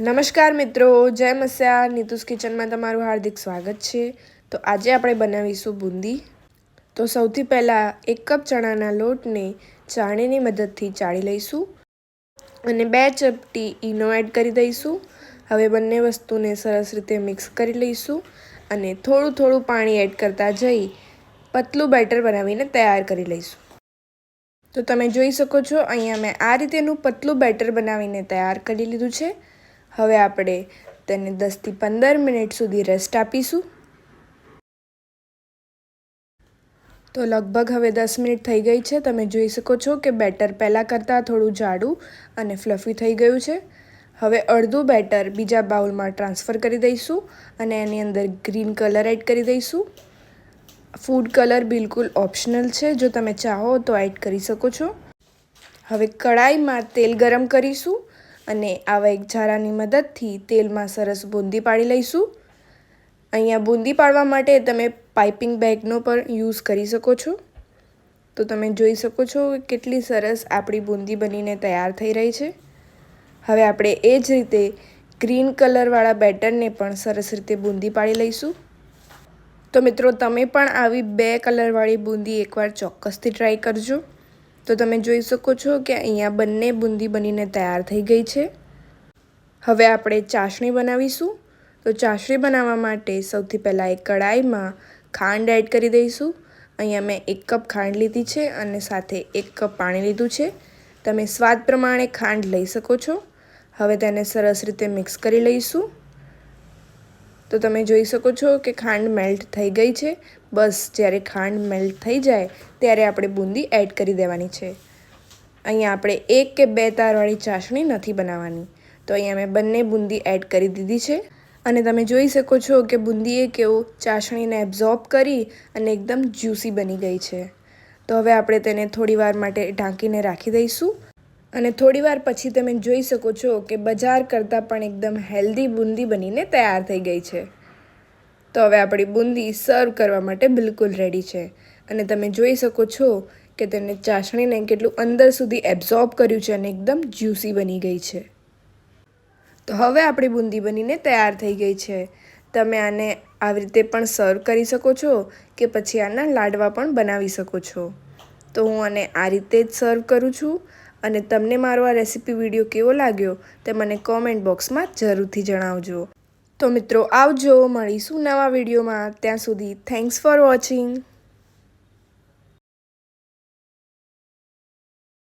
નમસ્કાર મિત્રો, જય મસ્યા. નીતુસ કિચનમાં તમારું હાર્દિક સ્વાગત છે. તો આજે આપણે બનાવીશું બુંદી. તો સૌથી પહેલાં એક કપ ચણાના લોટને ચાણીની મદદથી ચાળી લઈશું અને બે ચપટી ઈનો એડ કરી દઈશું. હવે બંને વસ્તુને સરસ રીતે મિક્સ કરી લઈશું અને થોડું થોડું પાણી એડ કરતા જઈ પતલું બેટર બનાવીને તૈયાર કરી લઈશું. તો તમે જોઈ શકો છો, અહીંયા મેં આ રીતેનું પતલું બેટર બનાવીને તૈયાર કરી લીધું છે. હવે આપણે તેને દસથી પંદર મિનિટ સુધી રેસ્ટ આપીશું. તો લગભગ હવે દસ મિનિટ થઈ ગઈ છે. તમે જોઈ શકો છો કે બેટર પહેલાં કરતાં થોડું જાડું અને ફ્લફી થઈ ગયું છે. હવે અડધું બેટર બીજા બાઉલમાં ટ્રાન્સફર કરી દઈશું અને એની અંદર ગ્રીન કલર એડ કરી દઈશું. ફૂડ કલર બિલકુલ ઓપ્શનલ છે. જો તમે ચાહો તો એડ કરી શકો છો. હવે કડાઈમાં તેલ ગરમ કરીશું. અને આવા એક ઝારાની મદદથી તેલમાં સરસ બૂંદી પાડી લઈશું. અહીંયા બૂંદી પાડવા માટે તમે પાઇપિંગ બેગનો પણ યુઝ કરી શકો છો. તો તમે જોઈ શકો છો કેટલી સરસ આપણી બૂંદી બનીને તૈયાર થઈ રહી છે. હવે આપણે એ જ રીતે ગ્રીન કલરવાળા બેટરને પણ સરસ રીતે બૂંદી પાડી લઈશું. તો મિત્રો, તમે પણ આવી બે કલરવાળી બૂંદી એકવાર ચોક્કસથી ટ્રાય કરજો. તો તમે જોઈ શકો છો કે અહીંયા બંને બુંદી બનીને તૈયાર થઈ ગઈ છે. હવે આપણે ચાસણી બનાવીશું. તો ચાસણી બનાવવા માટે સૌથી પહેલાં એક કડાઈમાં ખાંડ એડ કરી દઈશું. અહીંયા મેં એક કપ ખાંડ લીધી છે અને સાથે એક કપ પાણી લીધું છે. તમે સ્વાદ પ્રમાણે ખાંડ લઈ શકો છો. હવે તેને સરસ રીતે મિક્સ કરી લઈશું. તો તમે જોઈ શકો છો કે ખાંડ મેલ્ટ થઈ ગઈ છે. બસ જ્યારે ખાંડ મેલ્ટ થઈ જાય, ત્યારે આપણે બુંદી એડ કરી દેવાની છે. અહીંયા આપણે એક કે બે તારવાળી ચાસણી નથી બનાવવાની. તો અહીંયા મેં બંને બુંદી એડ કરી દીધી છે. અને તમે જોઈ શકો છો કે બુંદીએ કેવું ચાસણીને એબ્ઝોર્બ કરી અને એકદમ જ્યુસી બની ગઈ છે. તો હવે આપણે તેને થોડી વાર માટે ઢાંકીને રાખી દઈશું. અને થોડીવાર પછી તમે જોઈ શકો છો કે બજાર કરતાં પણ એકદમ હેલ્ધી બુંદી બનીને તૈયાર થઈ ગઈ છે. તો હવે આપણી બુંદી સર્વ કરવા માટે બિલકુલ રેડી છે. અને તમે જોઈ શકો છો કે તેને ચાસણીને કેટલું અંદર સુધી એબ્ઝોર્બ કર્યું છે અને એકદમ જ્યુસી બની ગઈ છે. તો હવે આપણી બુંદી બનીને તૈયાર થઈ ગઈ છે. તમે આને આવી રીતે પણ સર્વ કરી શકો છો કે પછી આના લાડવા પણ બનાવી શકો છો. તો હું આને આ રીતે જ સર્વ કરું છું. અને તમને મારો આ રેસીપી વીડિયો કેવો લાગ્યો તે મને કોમેન્ટ બોક્સમાં જરૂરથી જણાવજો. તો મિત્રો, આવજો, મળીશું નવા વિડીયોમાં. ત્યાં સુધી થેન્ક્સ ફોર વોચિંગ